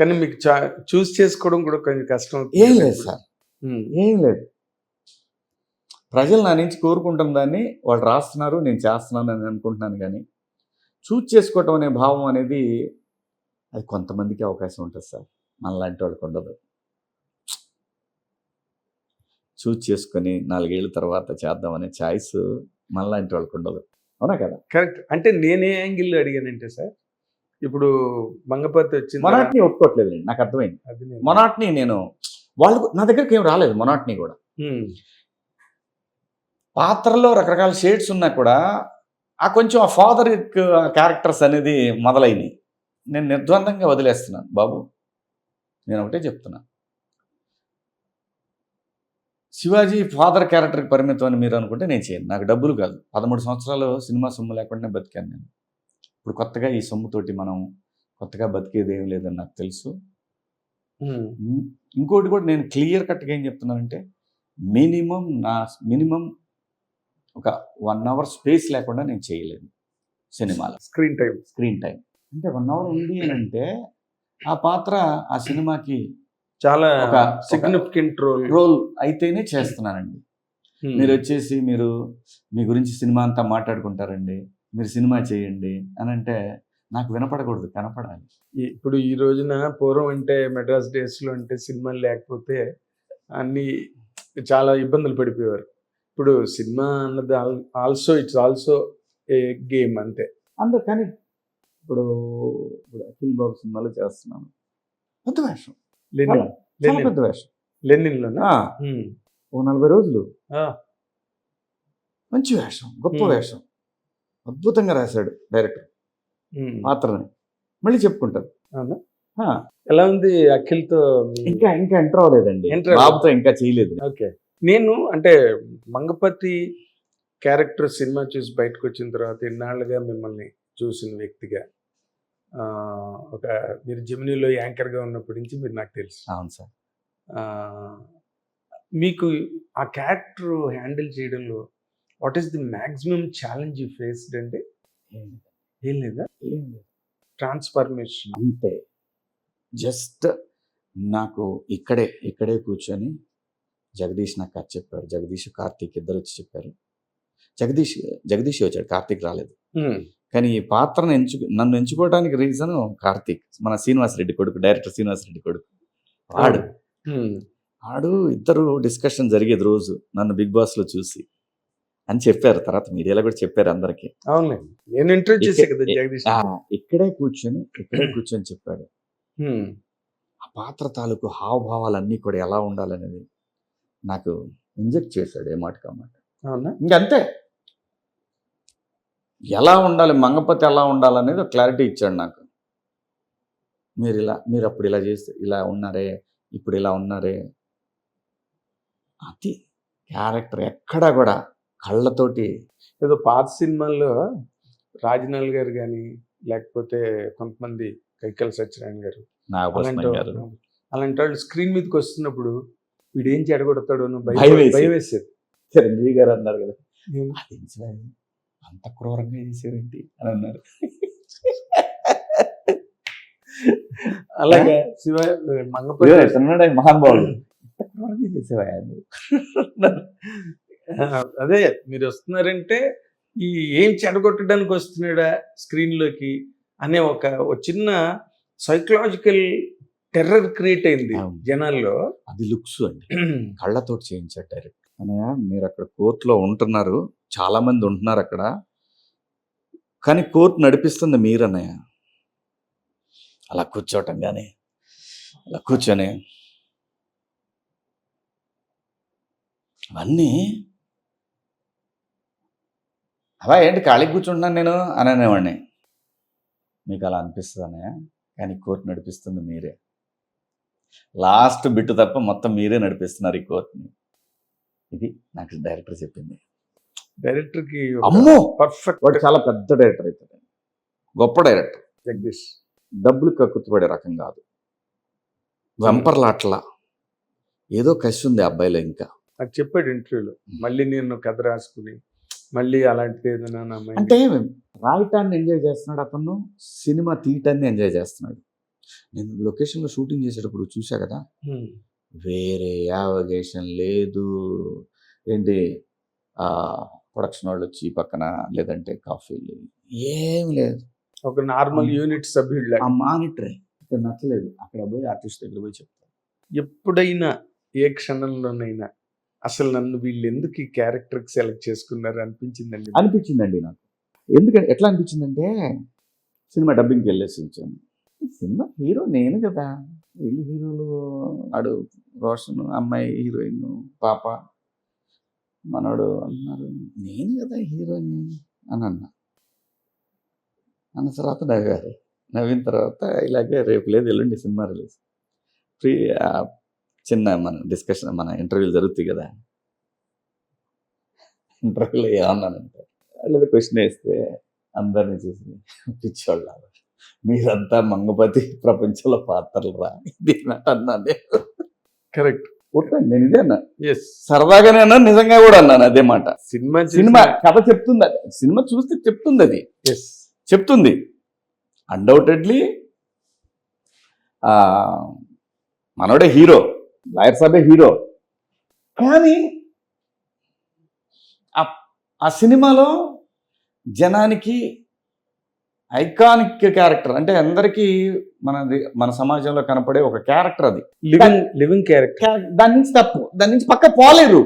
కానీ మీకు చూస్ చేసుకోవడం కూడా కొంచెం కష్టం. ఏం లేదు. సార్. ఏం లేదు. ప్రజలు నా నుంచి కోరుకుంటున్న దాన్ని వాళ్ళు రాస్తున్నారు నేను చేస్తున్నాను అని అనుకుంటున్నాను కానీ చూజ్ చేసుకోవటం అనే భావం అనేది అది కొంతమందికి అవకాశం ఉంటుంది సార్. మనలాంటి వాళ్ళకి ఉండదు. చూజ్ చేసుకొని నాలుగేళ్ళ తర్వాత చేద్దామనే ఛాయిస్ మనలాంటి వాళ్ళకి ఉండదు. అవునా కదా? కరెక్ట్. అంటే నేనే యాంగిల్ అడిగానంటే సార్ ఇప్పుడు మంగపతి వచ్చింది మొనాట్ని ఒప్పుకోవట్లేదు నాకు అర్థమైంది. మొనాట్ని నేను వాళ్ళు నా దగ్గరికి ఏం రాలేదు మొనాట్ని కూడా. పాత్రలో రకరకాల షేడ్స్ ఉన్నా కూడా ఆ కొంచెం ఆ ఫాదర్ క్యారెక్టర్స్ అనేది మొదలైనవి నేను నిర్ద్వందంగా వదిలేస్తున్నాను బాబు. నేను ఒకటే చెప్తున్నా. శివాజీ ఫాదర్ క్యారెక్టర్కి పరిమితం అని మీరు అనుకుంటే నేను చేయను. నాకు డబ్బులు కాదు. పదమూడు సంవత్సరాలు సినిమా సొమ్ము లేకుండా బతికాను నేను. ఇప్పుడు కొత్తగా ఈ సొమ్ముతోటి మనం కొత్తగా బతికేది ఏం లేదని నాకు తెలుసు. ఇంకోటి కూడా నేను క్లియర్ కట్గా ఏం చెప్తున్నానంటే మినిమం నా మినిమం ఒక వన్ అవర్ స్పేస్ లేకుండా నేను చేయలేను సినిమాలో. Screen time. Screen time. అంటే వన్ అవర్ ఉంది అని అంటే ఆ పాత్ర ఆ సినిమాకి చాలా ఒక- సిగ్నిఫికెంట్ రోల్ రోల్ అయితేనే చేస్తున్నానండి. మీరు వచ్చేసి మీరు మీ గురించి సినిమా అంతా మాట్లాడుకుంటారండి. మీరు సినిమా చేయండి అని అంటే నాకు వినపడకూడదు కనపడాలి. ఇప్పుడు ఈ రోజున పూర్వం అంటే మెడ్రాస్ డేస్లో అంటే సినిమాలు లేకపోతే అన్ని చాలా ఇబ్బందులు పడిపోయేవారు. ఇప్పుడు సినిమా అన్నది also it's also a game అంతే. అందరు కానీ ఇప్పుడు ఇప్పుడు అఖిల్ బాబు సినిమాలో చేస్తున్నాను. పెద్ద వేషం. లెనిన్ పెద్ద వేషం. లెనిన్ లోనా ఆ, ఉమ్, ఓ నలభై రోజులు. మంచి వేషం గొప్ప. వేషం. అద్భుతంగా రాశాడు డైరెక్టర్. ఉమ్. పాత్రని మళ్ళీ చెప్పుకుంటారు. ఎలా ఉంది అఖిల్తో ఇంకా ఇంకా ఎంటర్ అవ్వలేదండి. బాబుతో ఇంకా చేయలేదు. ఓకే. నేను అంటే మంగపతి క్యారెక్టర్ సినిమా చూసి బయటకు వచ్చిన తర్వాత ఎన్నాళ్ళుగా మిమ్మల్ని చూసిన వ్యక్తిగా ఒక మీరు జమినీలో యాంకర్గా ఉన్నప్పటి నుంచి మీరు నాకు తెలుసు. అవును సార్. మీకు ఆ క్యారెక్టర్ హ్యాండిల్ చేయడంలో what is the maximum challenge you faced అంటే? ఏం లేదా. ఏం లేదు. ట్రాన్స్ఫర్మేషన్. అంతే. జస్ట్ నాకు ఇక్కడే ఇక్కడే కూర్చొని జగదీష్ నాకు కథ చెప్పాడు. జగదీష్ కార్తీక్ ఇద్దరు వచ్చి చెప్పారు. జగదీష్ జగదీష్ వచ్చాడు. కార్తీక్ రాలేదు. కానీ ఈ పాత్రను ఎంచు నన్ను ఎంచుకోవడానికి రీజన్ కార్తీక్. మన శ్రీనివాస్ రెడ్డి కొడుకు డైరెక్టర్ శ్రీనివాస్ రెడ్డి కొడుకు వాడు. ఆడు ఇద్దరు డిస్కషన్ జరిగేది రోజు నన్ను బిగ్ బాస్లో చూసి. అని చెప్పారు. తర్వాత మీడియాలో కూడా చెప్పారు అందరికి. నేను ఇంటర్వ్యూ చేసే కదా ఇక్కడ- జగదీష్ ఆ, ఇక్కడే కూర్చొని ఇక్కడే కూర్చొని చెప్పాడు. ఆ పాత్ర తాలూకు హావభావాలన్నీ కూడా ఎలా ఉండాలనేది నాకు ఇంజెక్ట్ చేశాడు ఏ మాట. అవునా? ఇంకంతే. ఎలా ఉండాలి మంగపతి ఎలా ఉండాలనేది క్లారిటీ ఇచ్చాడు నాకు. మీరు ఇలా మీరు అప్పుడు ఇలా చేస్తే ఇలా ఉన్నారే ఇప్పుడు ఇలా ఉన్నారే. అది క్యారెక్టర్ ఎక్కడా కూడా కళ్ళతోటి. ఏదో పాత సినిమాల్లో రాజనాల్ గారు కానీ లేకపోతే కొంతమంది కైకల్ సత్యనారాయణ గారు అలాంటి వాళ్ళు. స్క్రీన్ మీదకి వస్తున్నప్పుడు వీడు ఏం చెడగొడతాడు అని భయం భయం వేసి. భయం వేసేది చిరంజీవి గారు అన్నారు కదా. అంత క్రూరంగా చేశారేంటి? అని అన్నారు. అలాగే శివ మంగపతి మహానుభావుడు. క్రూరంగా చేసేవా అదే మీరు వస్తున్నారంటే ఈ ఏం చెడగొట్టడానికి వస్తున్నాడా స్క్రీన్లోకి అనే ఒక చిన్న సైకలాజికల్ టెర్రర్ క్రియేట్ అయింది. జనాల్లో. అది లుక్స్ అండి. కళ్ళతోటి చేయించాడు డైరెక్ట్ అన్నయ్య మీరు అక్కడ కోర్టులో ఉంటున్నారు. చాలా మంది ఉంటున్నారు అక్కడ. కానీ కోర్టు నడిపిస్తుంది మీరు అన్నయ్య అలా కూర్చోవటం కానీ అలా కూర్చొని. అవన్నీ అవా ఏంటి ఖాళీకి కూర్చుంటున్నాను నేను? అని అనేవాడిని. మీకు అలా అనిపిస్తుంది? అన్నయ్య కానీ కోర్టు నడిపిస్తుంది మీరే. లాస్ట్ బిట్ తప్ప మొత్తం మీరే నడిపిస్తున్నారు ఈ కోర్టుని. ఇది నాకు డైరెక్టర్ చెప్పింది. డైరెక్టర్కి అమ్మో! పర్ఫెక్ట్ వాడు చాలా పెద్ద డైరెక్టర్ అవుతాడు గొప్ప డైరెక్టర్. జగదీష్. డబ్బులు కక్కుతుపడే రకం కాదు. వెంపర్లాట్లా. ఏదో కసి ఉంది అబ్బాయిలో ఇంకా. నాకు చెప్పాడు ఇంటర్వ్యూలో. మళ్ళీ నేను కథ రాసుకుని మళ్ళీ అలాంటిది ఏదైనా అంటే రాయటాన్ని ఎంజాయ్ చేస్తున్నాడు అతను సినిమా తీయటాన్ని ఎంజాయ్ చేస్తున్నాడు. నేను లొకేషన్లో షూటింగ్ చేసేటప్పుడు చూసా కదా. వేరే యావగేషన్ లేదు. ఏంటి? ఆ ప్రొడక్షన్ వాళ్ళు వచ్చి పక్కన లేదంటే కాఫీలు ఏం లేదు. ఒక నార్మల్. యూనిట్ సభ్యుడు ఆ మానిటరే ఇక్కడ నచ్చలేదు. అక్కడ పోయి ఆర్టిస్ట్ దగ్గర పోయి చెప్తాను ఎప్పుడైనా ఏ క్షణంలోనైనా అసలు నన్ను వీళ్ళు ఎందుకు ఈ క్యారెక్టర్కి సెలెక్ట్ చేసుకున్నారు అనిపించిందండి అనిపించిందండి నాకు. ఎందుకంటే ఎట్లా అనిపించిందంటే సినిమా డబ్బింగ్కి వెళ్ళేసి వచ్చాను. సినిమా హీరో నేను కదా. వీళ్ళు హీరోలు ఆడు రోషన్ అమ్మాయి హీరోయిన్ పాప మనోడు అన్నారు నేను కదా హీరోయిన్ అని అన్నా. అన్న తర్వాత నవ్వారు. నవ్విన తర్వాత ఇలాగే రేపు లేదు ఎల్లుండి సినిమా రిలీజ్. ఫ్రీ చిన్న మన డిస్కషన్ మన ఇంటర్వ్యూలు జరుగుతాయి కదా. ఇంటర్వ్యూలో ఏమన్నానంటే వాళ్ళు క్వశ్చన్ వేస్తే అందరిని చూసి పిచ్చోళ్ళ మీరంతా మంగపతి ప్రపంచంలో పాత్రలు రా ఇది అన్నాను కరెక్ట్ కొట్టండి నేను ఇదే అన్నా. సరదాగానే అన్నా నిజంగా కూడా అన్నాను అదే మాట. సినిమా సినిమా కథ చెప్తుంది అది. సినిమా చూస్తే చెప్తుంది అది. ఎస్ చెప్తుంది. అన్డౌటెడ్లీ మనోడే హీరో. లాయర్ సాబే హీరో కానీ ఆ- సినిమాలో జనానికి ఐకానిక్ క్యారెక్టర్ అంటే అందరికీ మనది మన సమాజంలో కనపడే ఒక క్యారెక్టర్ అది. లివింగ్ లివింగ్ క్యారెక్టర్ క్యా- దాని నుంచి తప్పు. దాని నుంచి పక్క పోలేరు.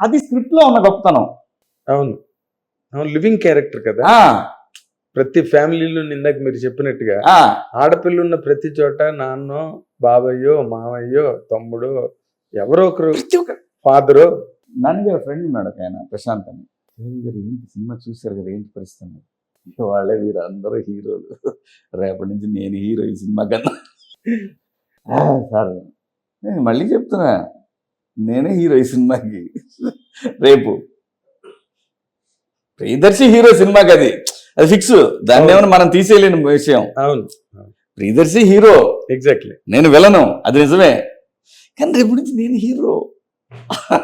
అది స్క్రిప్ట్లో ఉన్న గొప్పతనం. అవును. అవును లివింగ్ క్యారెక్టర్ కదా. ప్రతి ఫ్యామిలీలో ఇందాక మీరు చెప్పినట్టుగా ఆడపిల్ల ఉన్న ప్రతి చోట నాన్నో బాబయ్యో మావయ్యో తమ్ముడు ఎవరో ఒకరు ఫాదరు. నాన్నగారు ఫ్రెండ్ ఉన్నాడు ఒక ఆయన ప్రశాంత్ అని "ఏయ్ గారు ఏంటి సినిమా చూశారు కదా ఏంటి పరిస్థితి అన్నాడు. "ఇక వాళ్ళే వీరు అందరూ హీరోలు. రేపటి నుంచి నేను హీరో ఈ సినిమా కన్నా. "ఆ, సార్. నేను మళ్ళీ చెప్తున్నా నేనే హీరో ఈ సినిమాకి. రేపు. ప్రియదర్శి హీరో సినిమాకి అది. అది ఫిక్స్ దాన్ని ఏమైనా మనం తీసేయలేని విషయం. అవును. ప్రియదర్శి హీరో. ఎగ్జాక్ట్లీ నేను విలను. అది నిజమే. కానీ రేపు నుంచి నేను హీరో.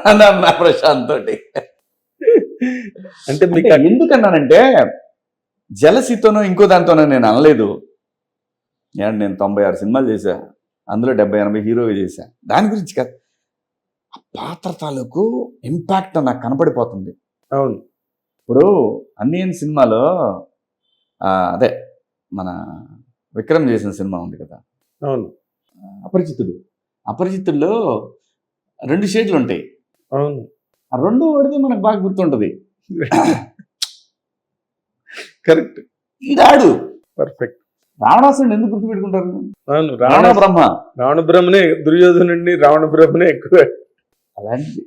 అని అన్నా ప్రశాంత్ తోటి అంటే మీకు ఎందుకన్నానంటే జలసితోనో ఇంకో దాంతోనో నేను అనలేదు. ఏమంటే నేను తొంభై ఆరు సినిమాలు చేశా. అందులో డెబ్బై ఎనభై హీరోవి చేశా. దాని గురించి కాదు. ఆ పాత్ర తాలూకు ఇంపాక్ట్ నాకు కనపడిపోతుంది. అవును. ఇప్పుడు అన్నియన్ సినిమాలో అదే మన విక్రమ్ చేసిన సినిమా ఉంది కదా. అవును. అపరిచితుడు. అపరిచితుల్లో రెండు షేడ్లు ఉంటాయి. అవును. ఆ రెండు పడితే మనకు బాగా గుర్తుంటది. కరెక్ట్. ఈడాడు. పర్ఫెక్ట్. రావణాసురుడు ఎందుకు గుర్తుపెట్టుకుంటారు? అవును రావణ రావణ బ్రహ్మ. రావణ బ్రహ్మనే దుర్యోధనుడిని రావణ బ్రహ్మనే ఎక్కువ. అలాంటిది.